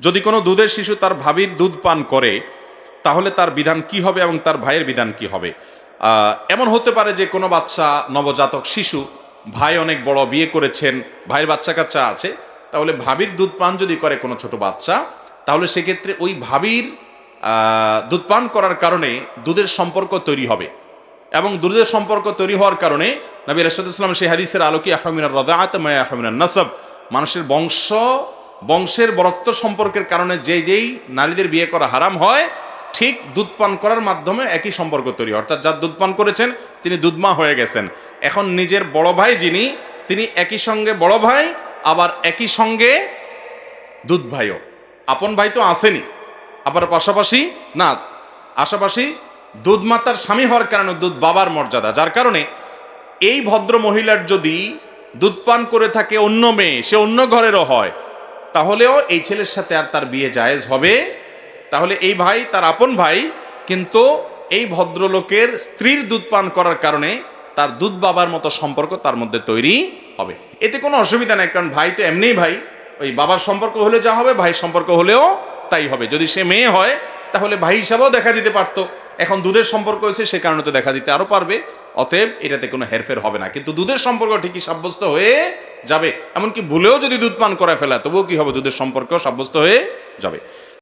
যদি কোনো দুধের শিশু তার ভাবির দুধ পান করে, তাহলে তার বিধান কি হবে এবং তার ভাইয়ের বিধান কি হবে? এমন হতে পারে যে কোনো বাচ্চা, নবজাতক শিশু, ভাই অনেক বড় বিয়ে করেছেন, ভাইয়ের বাচ্চা কাচ্চা আছে, তাহলে ভাবির দুধ পান যদি করে কোনো ছোট বাচ্চা, তাহলে সেক্ষেত্রে ওই ভাবির দুধ পান করার কারণে দুধের সম্পর্ক তৈরি হবে। এবং দুধের সম্পর্ক তৈরি হওয়ার কারণে নবী রাশাদুল্লাম সেই হাদিসের আলোকে আহমিনার রদাআত মায়া আহমিনার নাসব, মানুষের বংশ বংশের বরত্ব সম্পর্কের কারণে যে যেই নারীদের বিয়ে করা হারাম হয়, ঠিক দুধ পান করার মাধ্যমে একই সম্পর্ক তৈরি অর্থাৎ যার দুধ পান করেছেন, তিনি দুধমা হয়ে গেছেন। এখন নিজের বড় ভাই যিনি, তিনি একই সঙ্গে বড় ভাই, আবার একই সঙ্গে দুধ ভাইও। আপন ভাই তো আসেনি। আবার পাশাপাশি, না আশাপাশি দুধ মাতার স্বামী হওয়ার কারণে দুধ বাবার মর্যাদা, যার কারণে এই ভদ্র মহিলার যদি দুধ পান করে থাকে অন্য মেয়ে, সে অন্য ঘরেরও হয় তাহলেও এই ছেলের সাথে আর তার বিয়ে জায়েজ হবে? তাহলে এই ভাই, তার আপন ভাই, কিন্তু এই ভদ্রলোকের স্ত্রীর দুধ পান করার কারণে তার দুধ বাবার মতো সম্পর্ক তার মধ্যে তৈরি হবে। এতে কোনো অসুবিধা নেই, কারণ ভাই তো এমনিই ভাই। ওই বাবার সম্পর্ক হলে যা হবে ভাই সম্পর্ক হলেও তাই হবে। যদি সে মেয়ে হয়, তাহলে ভাই হিসাবেও দেখা দিতে পারতো। এখন দুধের সম্পর্ক হয়েছে, সে কারণে তো দেখা দিতে আরও পারবে। অতএব এটাতে কোনো হেরফের হবে না। কিন্তু দুধের সম্পর্ক ঠিকই সাব্যস্ত হয়ে যাবে। এমনকি ভুলেও যদি দুধ পান করে ফেলা, তবুও কি হবে? দুধের সম্পর্ক সাব্যস্ত হয়ে যাবে।